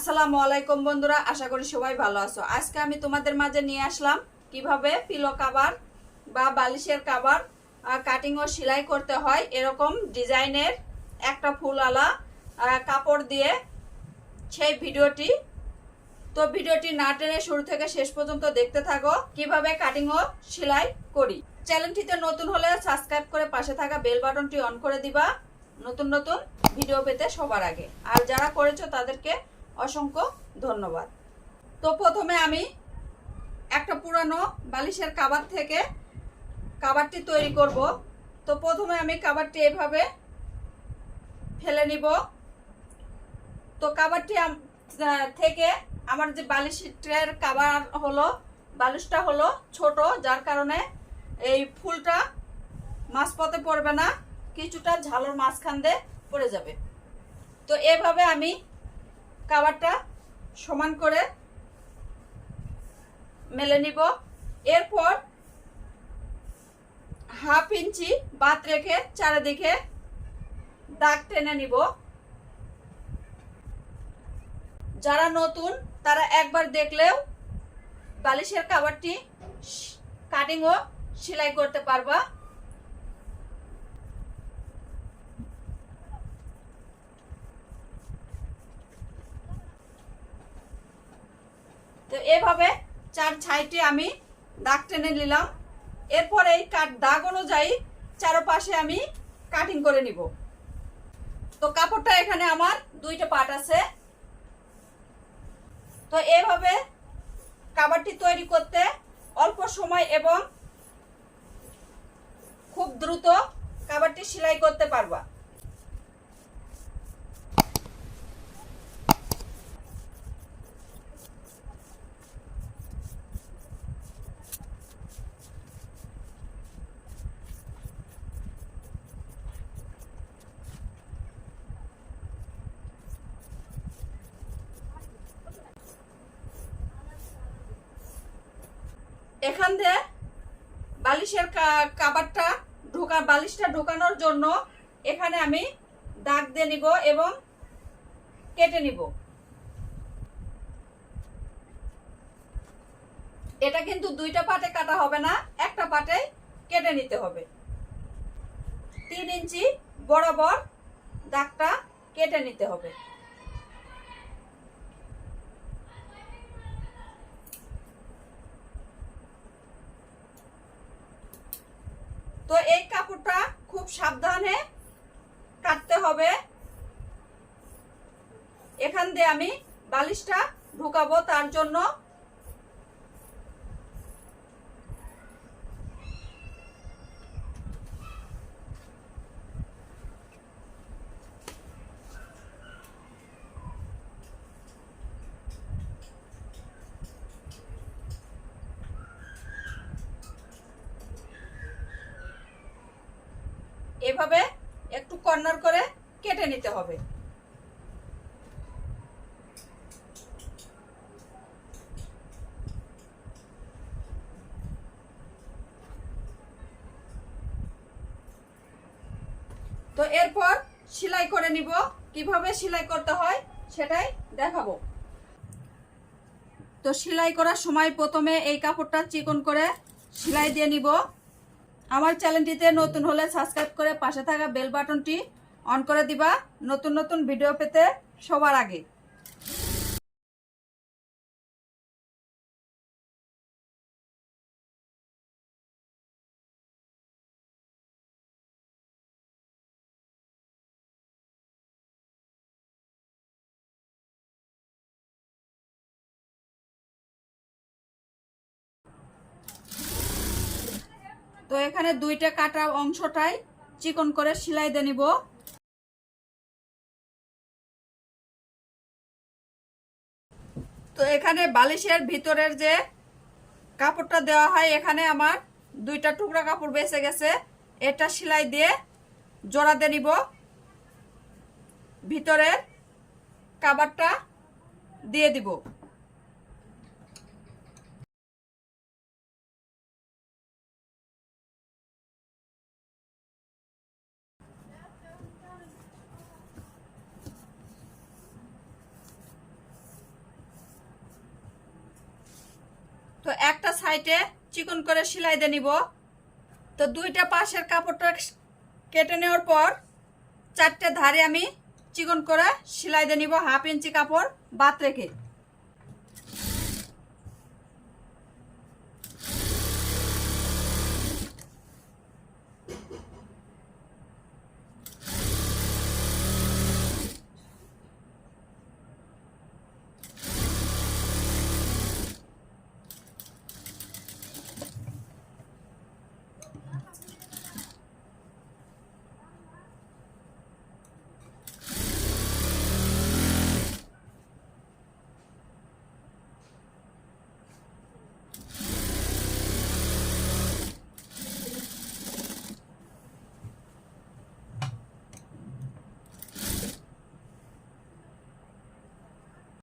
আসসালামু আলাইকুম বন্ধুরা, আশা করি সবাই ভালো আছো। আজকে আমি তোমাদের মাঝে নিয়ে আসলাম কীভাবে পিলো কাভার বা বালিশের কাভার কাটিং ও সেলাই করতে হয় এরকম ডিজাইনের একটা ফুলওয়ালা কাপড় দিয়ে সেই ভিডিওটি। তো ভিডিওটি না টেনে শুরু থেকে শেষ পর্যন্ত দেখতে থাকো, কীভাবে কাটিং ও সেলাই করি। চ্যানেলটিতে নতুন হলে সাবস্ক্রাইব করে পাশে থাকা বেল বাটনটি অন করে দিবা, নতুন নতুন ভিডিও পেতে সবার আগে। আর যারা করেছ তাদেরকে অসংখ্য ধন্যবাদ। তো প্রথমে আমি একটা পুরানো বালিশের কাবার থেকে কাবারটি তৈরি করব। তো প্রথমে আমি কাবারটি এভাবে ফেলে নিব। তো কাবারটি থেকে আমার যে বালিশের কাবার হলো, বালিশটা হলো ছোট, যার কারণে এই ফুলটা মাঝপথে পড়বে না, কিছুটা ঝালর মাঝখান দিয়ে পড়ে যাবে। তো এভাবে আমি কাবারটা সমান করে মেলে নিব। এরপর হাফ ইঞ্চি বাদ রেখে চারিদিকে দাগ টেনে নিব। যারা নতুন, তারা একবার দেখলেও বালিশের কাবারটি কাটিং ও সেলাই করতে পারবা। তো এভাবে চার ছাইটি আমি দাগ টেনে নিলাম। এরপর এই কাট দাগ অনুযায়ী চারোপাশে আমি কাটিং করে নিব। তো কাপড়টা এখানে আমার দুইটা পার্ট আছে। তো এভাবে কাবারটি তৈরি করতে অল্প সময় এবং খুব দ্রুত কাবারটি সেলাই করতে পারবা। এখান দিয়ে বালিশের কাবারটা ঢোকা, বালিশটা ঢোকানোর জন্য এখানে আমি দাগ দিয়ে নিব এবং কেটে নিব। এটা কিন্তু দুইটা পাটে কাটা হবে না, একটা পাটে কেটে নিতে হবে। তিন ইঞ্চি বরাবর দাগটা কেটে নিতে হবে। তো এই কাপড়টা খুব সাবধানে কাটতে হবে। এখান দিয়ে আমি বালিশটা ঢুকাবো তার জন্য। এভাবে একটু কর্নার করে কেটে নিতে হবে। তো এরপর সেলাই করে নিব। কীভাবে সেলাই করতে হয় সেটাই দেখাবো। তো সেলাই করার সময় প্রথমে এই কাপড়টা চিকন করে সেলাই দিয়ে নিব। আমার চ্যানেলটিতে নতুন হলে সাবস্ক্রাইব করে পাশে থাকা বেল বাটনটি অন করে দিবা। নতুন নতুন ভিডিও পেতে সবার আগে। তো এখানে দুইটা কাটা অংশটাই চিকন করে সেলাই দিয়ে নিব। তো এখানে বালিশের ভিতরের যে কাপড়টা দেওয়া হয়, এখানে আমার দুইটা টুকরা কাপড় বেঁচে গেছে। এটা সেলাই দিয়ে জোড়া দিয়ে নিব। ভিতরের কাবারটা দিয়ে দিব। একটা সাইডে চিকন করে সেলাই দিয়ে নিব। তো দুইটা পাশের কাপড়টা কেটে নেওয়ার পর চারটে ধারে আমি চিকন করে সেলাই দিয়ে নিব, হাফ ইঞ্চি কাপড় বাদ রেখে।